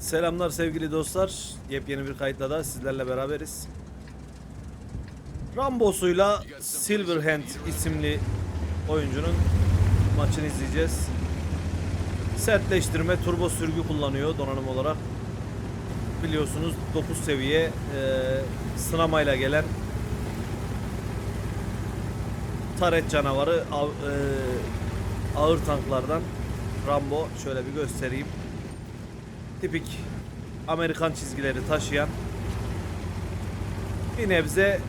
Selamlar sevgili dostlar. Yepyeni bir kayıtla da sizlerle beraberiz. Rambo'suyla Silverhand isimli oyuncunun maçını izleyeceğiz. Sertleştirme turbo sürgü kullanıyor donanım olarak. Biliyorsunuz 9 seviye e, sınamayla gelen taret canavarı av- e, ağır tanklardan Rambo şöyle bir göstereyim tipik Amerikan çizgileri taşıyan bir nebze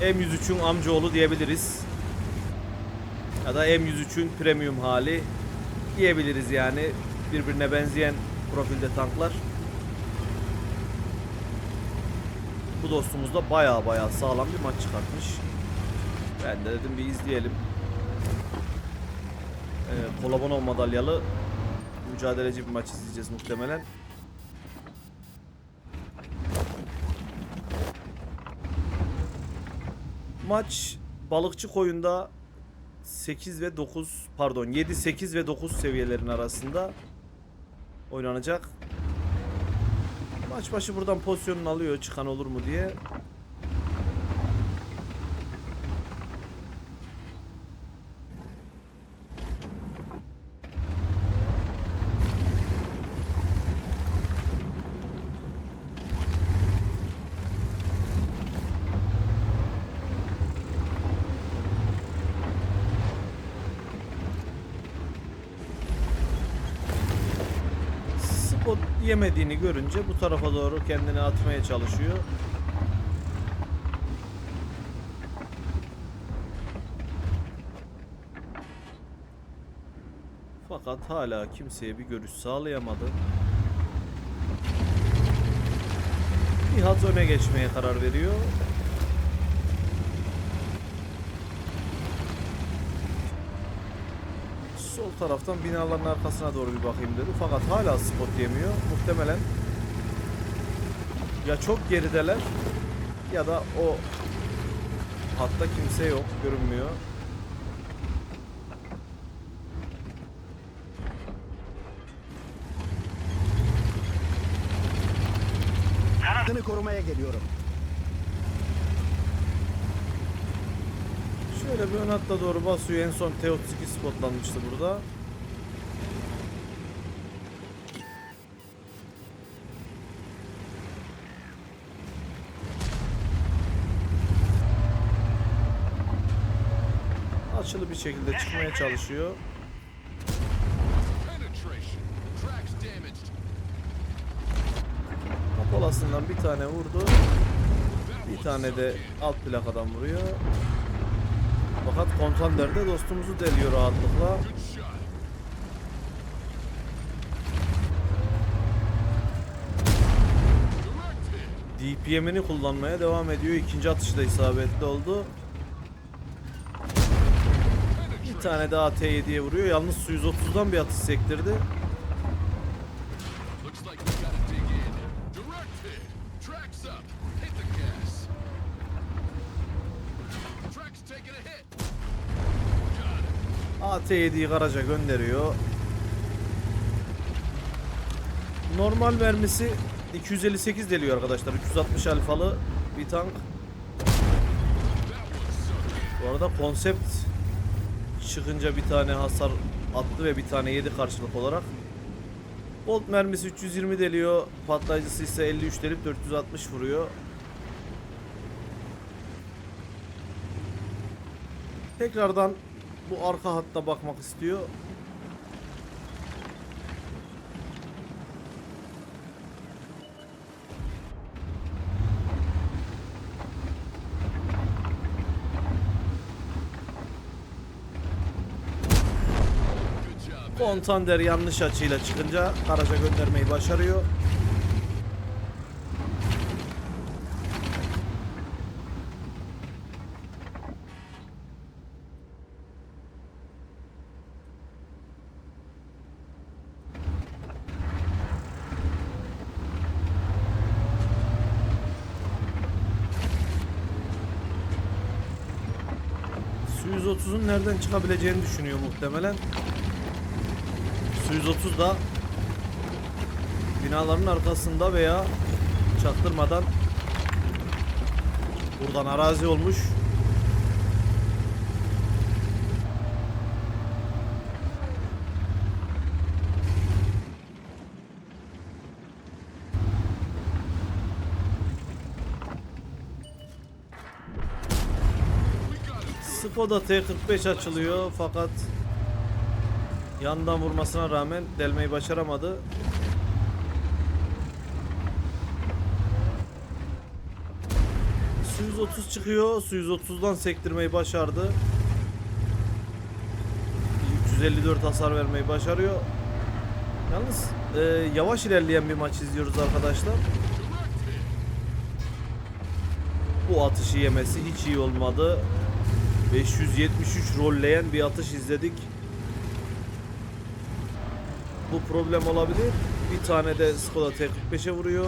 M103'ün amcaoğlu diyebiliriz. Ya da M103'ün premium hali diyebiliriz yani. Birbirine benzeyen profilde tanklar. Bu dostumuz da baya baya sağlam bir maç çıkartmış. Ben de dedim bir izleyelim. Ee, Kolabanov madalyalı mücadeleci bir maç izleyeceğiz muhtemelen. Maç balıkçı koyunda 8 ve 9 pardon 7 8 ve 9 seviyelerin arasında oynanacak. Maç başı buradan pozisyonunu alıyor çıkan olur mu diye. Spot yemediğini görünce bu tarafa doğru kendini atmaya çalışıyor. Fakat hala kimseye bir görüş sağlayamadı. Nihat öne geçmeye karar veriyor. Sol taraftan binaların arkasına doğru bir bakayım dedi. Fakat hala spot yemiyor. Muhtemelen ya çok gerideler ya da o hatta kimse yok görünmüyor. Kanadını korumaya geliyorum. Şöyle bir ön hatta doğru basıyor. En son Teotski spotlanmıştı burada. Açılı bir şekilde çıkmaya çalışıyor. Kapolasından bir tane vurdu. Bir tane de alt plakadan vuruyor. Fakat kontanderde dostumuzu deliyor rahatlıkla. DPM'ini kullanmaya devam ediyor. İkinci atışı da isabetli oldu. Bir tane daha T7'ye vuruyor. Yalnız su 130'dan bir atış sektirdi. AT7'yi garaja gönderiyor. Normal mermisi 258 deliyor arkadaşlar. 360 alfalı bir tank. Bu arada konsept çıkınca bir tane hasar attı ve bir tane yedi karşılık olarak. Bolt mermisi 320 deliyor. Patlayıcısı ise 53 delip 460 vuruyor. Tekrardan bu arka hatta bakmak istiyor. Kontander yanlış açıyla çıkınca garaja göndermeyi başarıyor. Su 130'un nereden çıkabileceğini düşünüyor muhtemelen. Su 130 da binaların arkasında veya çaktırmadan buradan arazi olmuş. Skoda T45 açılıyor fakat yandan vurmasına rağmen delmeyi başaramadı. Su 130 çıkıyor. Su 130'dan sektirmeyi başardı. 354 hasar vermeyi başarıyor. Yalnız e, yavaş ilerleyen bir maç izliyoruz arkadaşlar. Bu atışı yemesi hiç iyi olmadı. 573 rolleyen bir atış izledik. Bu problem olabilir. Bir tane de Skoda T45'e vuruyor.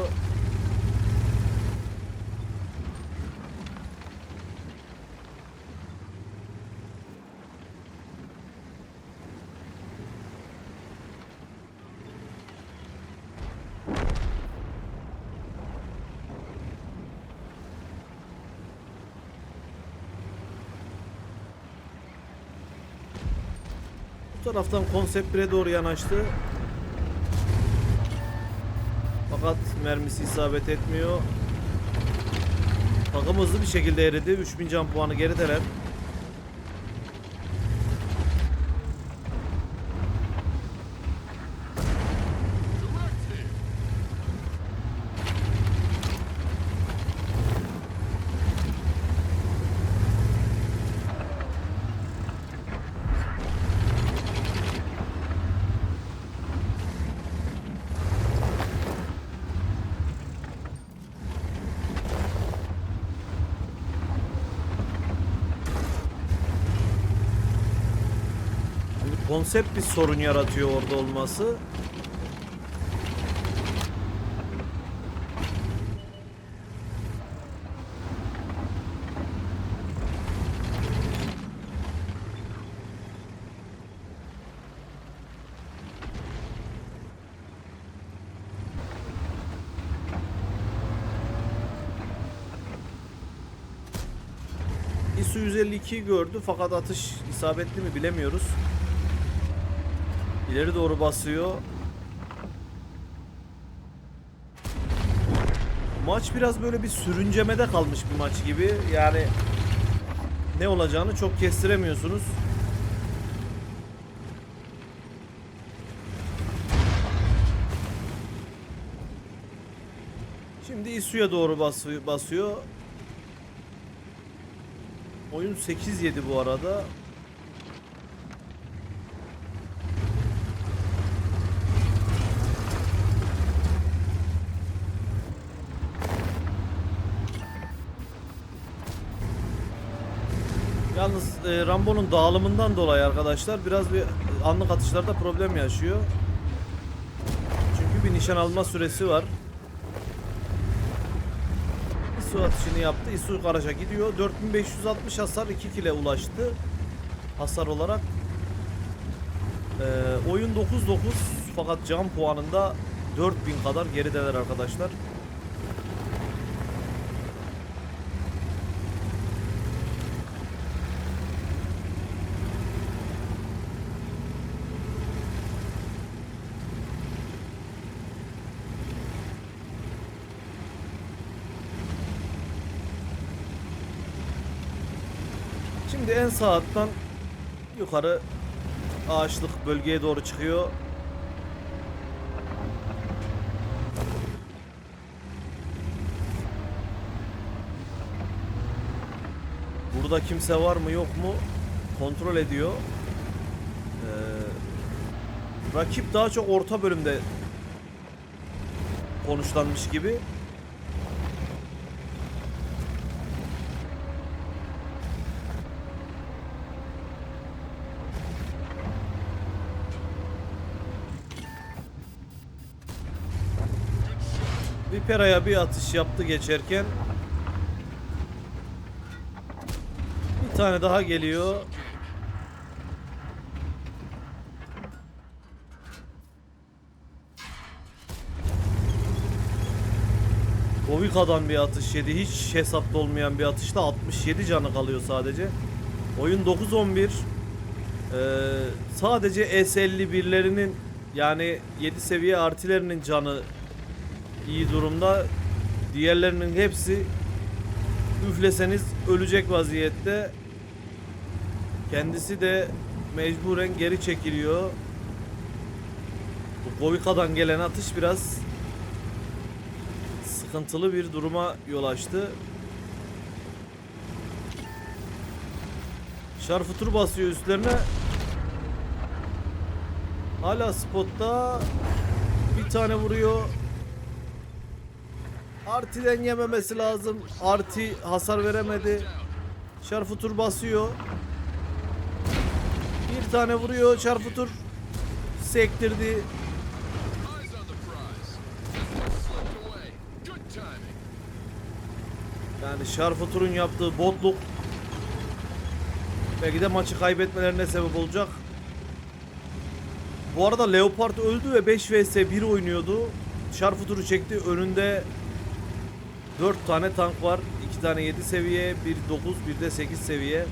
Taraftan konsept 1'e doğru yanaştı. Fakat mermisi isabet etmiyor. Takım hızlı bir şekilde eridi. 3000 can puanı gerideler. Konsept bir sorun yaratıyor orada olması. İSU 152 gördü fakat atış isabetli mi bilemiyoruz. İleri doğru basıyor. Maç biraz böyle bir sürüncemede kalmış bir maç gibi. Yani ne olacağını çok kestiremiyorsunuz. Şimdi İSU'ya doğru basıyor. Oyun 8-7 bu arada. Yalnız e, Rambo'nun dağılımından dolayı arkadaşlar biraz bir anlık atışlarda problem yaşıyor. Çünkü bir nişan alma süresi var. İSU atışını yaptı. İSU garaja gidiyor. 4560 hasar 2 kile ulaştı. Hasar olarak. Ee, oyun 9-9 fakat can puanında 4000 kadar gerideler arkadaşlar. Şimdi en sağ alttan yukarı ağaçlık bölgeye doğru çıkıyor. Burada kimse var mı yok mu kontrol ediyor. Ee, rakip daha çok orta bölümde konuşlanmış gibi. Vipera'ya bir atış yaptı geçerken. Bir tane daha geliyor. Govika'dan bir atış yedi. Hiç hesapta olmayan bir atışta 67 canı kalıyor sadece. Oyun 9-11. Ee, sadece S51'lerinin yani 7 seviye artilerinin canı iyi durumda. Diğerlerinin hepsi üfleseniz ölecek vaziyette. Kendisi de mecburen geri çekiliyor. Bu Govika'dan gelen atış biraz sıkıntılı bir duruma yol açtı. Şarfutur basıyor üstlerine. Hala spotta bir tane vuruyor. Arti'den yememesi lazım. Arti hasar veremedi. Şarfutur basıyor. Bir tane vuruyor. Şarfutur sektirdi. Yani Şarfutur'un yaptığı botluk belki de maçı kaybetmelerine sebep olacak. Bu arada Leopard öldü ve 5 vs 1 oynuyordu. Şarfutur'u çekti. Önünde 4 tane tank var. 2 tane 7 seviye, bir 9, bir de 8 seviye.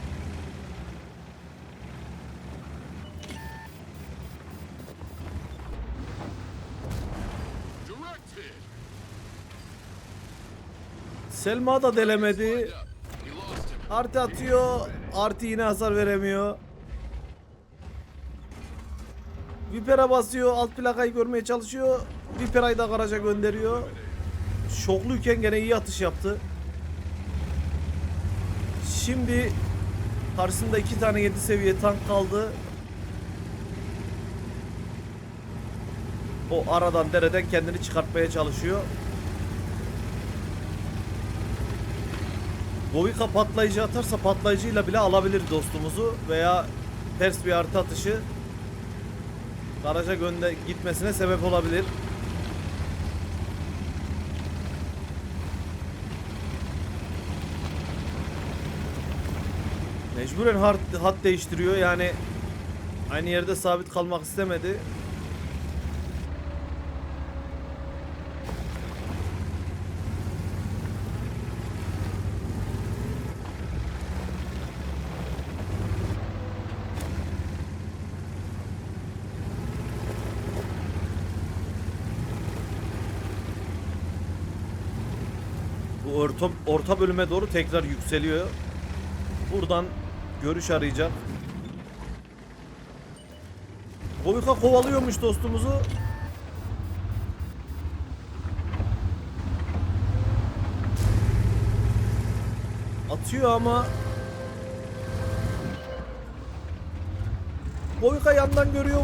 Selma da delemedi. Artı atıyor. Artı yine hasar veremiyor. Viper'a basıyor. Alt plakayı görmeye çalışıyor. Viper'ayı da garaja gönderiyor. Şokluyken gene iyi atış yaptı. Şimdi karşısında iki tane 7 seviye tank kaldı. O aradan dereden kendini çıkartmaya çalışıyor. Govika patlayıcı atarsa patlayıcıyla bile alabilir dostumuzu veya ters bir artı atışı garaja gönde gitmesine sebep olabilir. Mecburen hat, hat değiştiriyor yani aynı yerde sabit kalmak istemedi. Bu orta, orta bölüme doğru tekrar yükseliyor. Buradan görüş arayacak. Kovika kovalıyormuş dostumuzu. Atıyor ama Kovika yandan görüyor.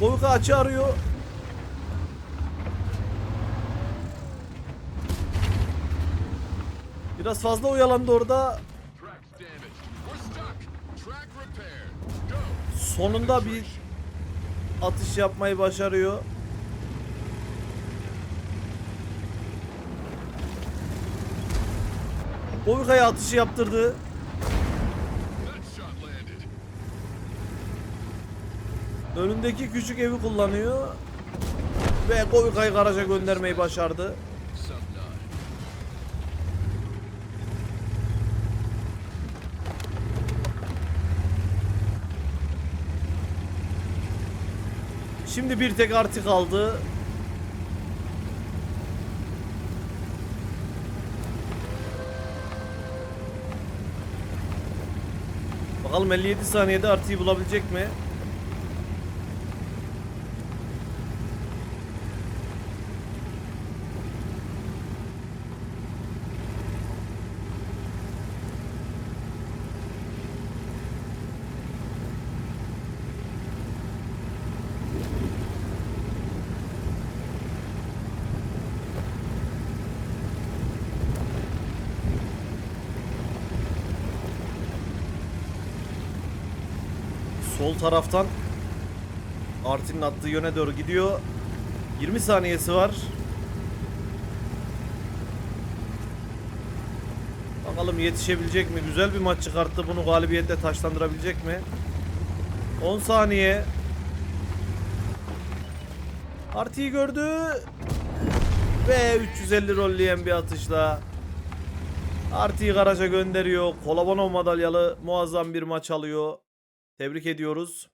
Kovika açı arıyor. Biraz fazla oyalandı orada. Sonunda bir atış yapmayı başarıyor. Boyka'ya atışı yaptırdı. Önündeki küçük evi kullanıyor. Ve Boyka'yı garaja göndermeyi başardı. Şimdi bir tek artı kaldı. Bakalım 57 saniyede artıyı bulabilecek mi? Sol taraftan Artin'in attığı yöne doğru gidiyor. 20 saniyesi var. Bakalım yetişebilecek mi? Güzel bir maç çıkarttı. Bunu galibiyetle taşlandırabilecek mi? 10 saniye. Arti'yi gördü. Ve 350 rolleyen bir atışla Artıyı garaja gönderiyor. Kolabanov madalyalı muazzam bir maç alıyor. Tebrik ediyoruz.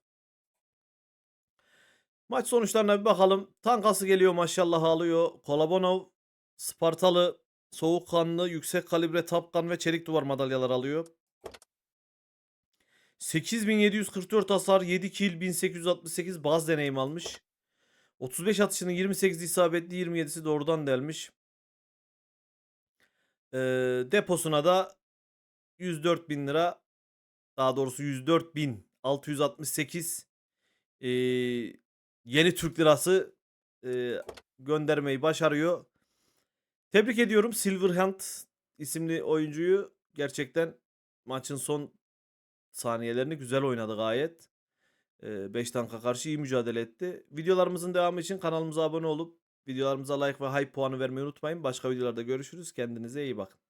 Maç sonuçlarına bir bakalım. Tankası geliyor maşallah alıyor. Kolabanov Spartalı, soğukkanlı, yüksek kalibre tapkan ve çelik duvar madalyalar alıyor. 8744 hasar, 7 kill, 1868 baz deneyim almış. 35 atışının 28'i isabetli, 27'si doğrudan delmiş. Ee, deposuna da 104 bin lira daha doğrusu 104 bin 668 ee, yeni Türk lirası ee, göndermeyi başarıyor. Tebrik ediyorum Silverhand isimli oyuncuyu. Gerçekten maçın son saniyelerini güzel oynadı gayet. 5 tanka karşı iyi mücadele etti. Videolarımızın devamı için kanalımıza abone olup videolarımıza like ve hype puanı vermeyi unutmayın. Başka videolarda görüşürüz. Kendinize iyi bakın.